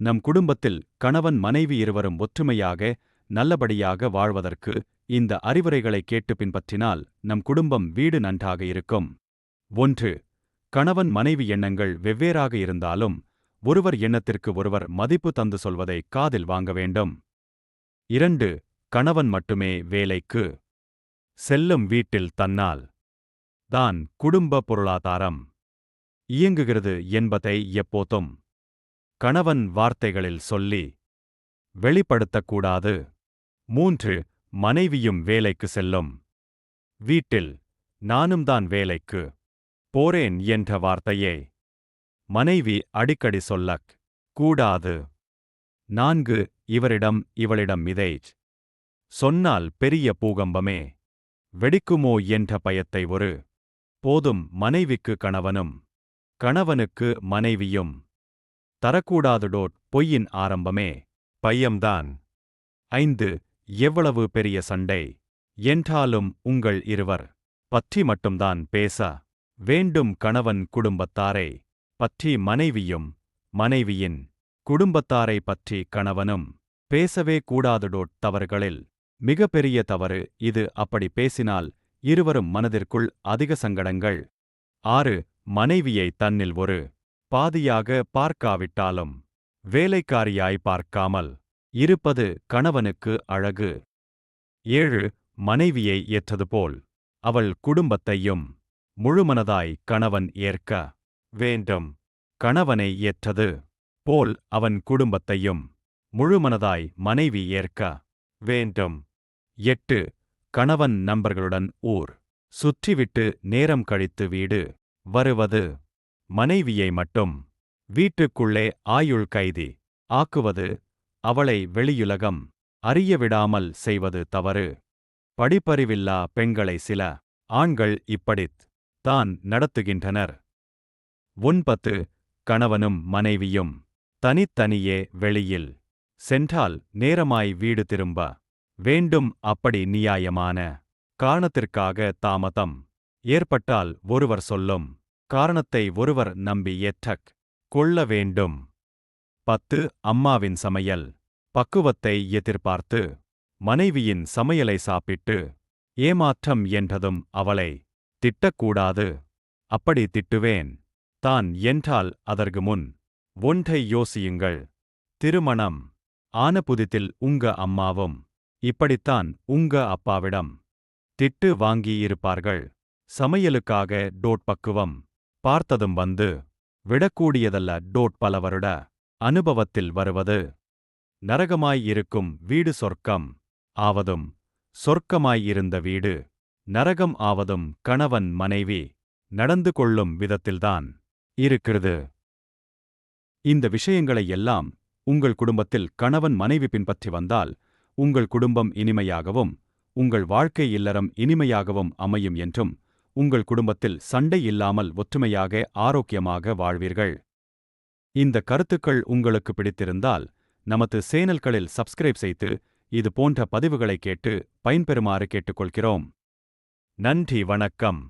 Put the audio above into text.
நம் குடும்பத்தில் கணவன் மனைவி இருவரும் ஒற்றுமையாக நல்லபடியாக வாழ்வதற்கு இந்த அறிவுரைகளை கேட்டு பின்பற்றினால் நம் குடும்பம் வீடு நன்றாக இருக்கும். ஒன்று கணவன் மனைவி எண்ணங்கள் வெவ்வேறாக இருந்தாலும் ஒருவர் எண்ணத்திற்கு ஒருவர் மதிப்பு தந்து சொல்வதை காதில் வாங்க வேண்டும். இரண்டு கணவன் மட்டுமே வேலைக்கு செல்லும் வீட்டில் தன்னால் தான் குடும்ப பொருளாதாரம் இயங்குகிறது என்பதை எப்போதும் கணவன் வார்த்தைகளில் சொல்லி வெளிப்படுத்தக்கூடாது. மூன்று மனைவியும் வேலைக்கு செல்லும். வீட்டில் நானும் தான் வேலைக்கு போறேன் என்ற வார்த்தையே மனைவி அடிக்கடி சொல்லக் கூடாது. நான்கு இவரிடம் இவளிடம் இதை சொன்னால் பெரிய பூகம்பமே வெடிக்குமோ என்ற பயத்தை ஒரு போதும் மனைவிக்கு கணவனும் கணவனுக்கு மனைவியும் தரக்கூடாதுடோட் பொய்யின் ஆரம்பமே. பையம்தான். ஐந்து எவ்வளவு பெரிய சண்டை? என்றாலும் உங்கள் இருவர். பற்றி மட்டும்தான் பேச. வேண்டும் கணவன் குடும்பத்தாரை. பற்றி மனைவியும் மனைவியின் குடும்பத்தாரை பற்றி கணவனும். பேசவே கூடாதுடோட் தவறுகளில். மிகப்பெரிய தவறு இது அப்படி பேசினால் இருவரும் மனதிற்குள் அதிக சங்கடங்கள். ஆறு மனைவியை தன்னில் ஒரு பாதியாக பார்க்காவிட்டாலும் வேலைக்காரியாய் பார்க்காமல் இருப்பது கணவனுக்கு அழகு. ஏழு மனைவியை ஏற்றது போல் அவள் குடும்பத்தையும் முழுமனதாய் கணவன் ஏற்க வேண்டும். கணவனை ஏற்றது போல் அவன் குடும்பத்தையும் முழுமனதாய் மனைவி ஏற்க வேண்டும். எட்டு கணவன் நண்பர்களுடன் ஊர். சுற்றிவிட்டு நேரம் கழித்து வீடு. வருவது. மனைவியை மட்டும் வீட்டுக்குள்ளே ஆயுள் கைதி ஆக்குவது அவளை வெளியுலகம் அறியவிடாமல் செய்வது தவறு. படிப்பறிவில்லா பெண்களை சில ஆண்கள் இப்படித் தான் நடத்துகின்றனர். ஒன்பத்து கணவனும் மனைவியும் தனித்தனியே வெளியில் சென்றால் நேரமாய் வீடு திரும்ப வேண்டும் அப்படி நியாயமான காரணத்திற்காக தாமதம் ஏற்பட்டால் ஒருவர் சொல்லும் காரணத்தை ஒருவர் நம்பி ஏற்றக் கொள்ள வேண்டும். பத்து அம்மாவின் சமையல். பக்குவத்தை எதிர்பார்த்து மனைவியின் சமையலை சாப்பிட்டு ஏமாற்றம் என்றதும் அவளை திட்டக்கூடாது. அப்படி திட்டுவேன். தான் என்றால் அதற்கு முன் ஒன்றை யோசியுங்கள். திருமணம் ஆன புதித்தில் உங்க அம்மாவும் இப்படித்தான் உங்க அப்பாவிடம் திட்டு வாங்கியிருப்பார்கள். சமையலுக்காக டோட் பக்குவம் பார்த்ததும் வந்து விடக்கூடியதல்ல டோட் பல வருட அனுபவத்தில் வருவது. நரகமாய் இருக்கும் வீடு சொர்க்கம் ஆவதும் சொர்க்கமாயிருந்த வீடு நரகம் ஆவதும் கணவன் மனைவி நடந்து கொள்ளும் விதத்தில்தான் இருக்கிறது. இந்த விஷயங்களை எல்லாம் உங்கள் குடும்பத்தில் கணவன் மனைவி பின்பற்றி வந்தால் உங்கள் குடும்பம் இனிமையாகவும் உங்கள் வாழ்க்கை இல்லறம் இனிமையாகவும் அமையும் என்றும் உங்கள் குடும்பத்தில் சண்டை இல்லாமல் ஒற்றுமையாக ஆரோக்கியமாக வாழ்வீர்கள். இந்த கருத்துக்கள் உங்களுக்கு பிடித்திருந்தால் நமது சேனல்களில் சப்ஸ்கிரைப் செய்து இது போன்ற பதிவுகளை கேட்டு பயன்பெறுமாறு கேட்டுக்கொள்கிறோம். நன்றி வணக்கம்.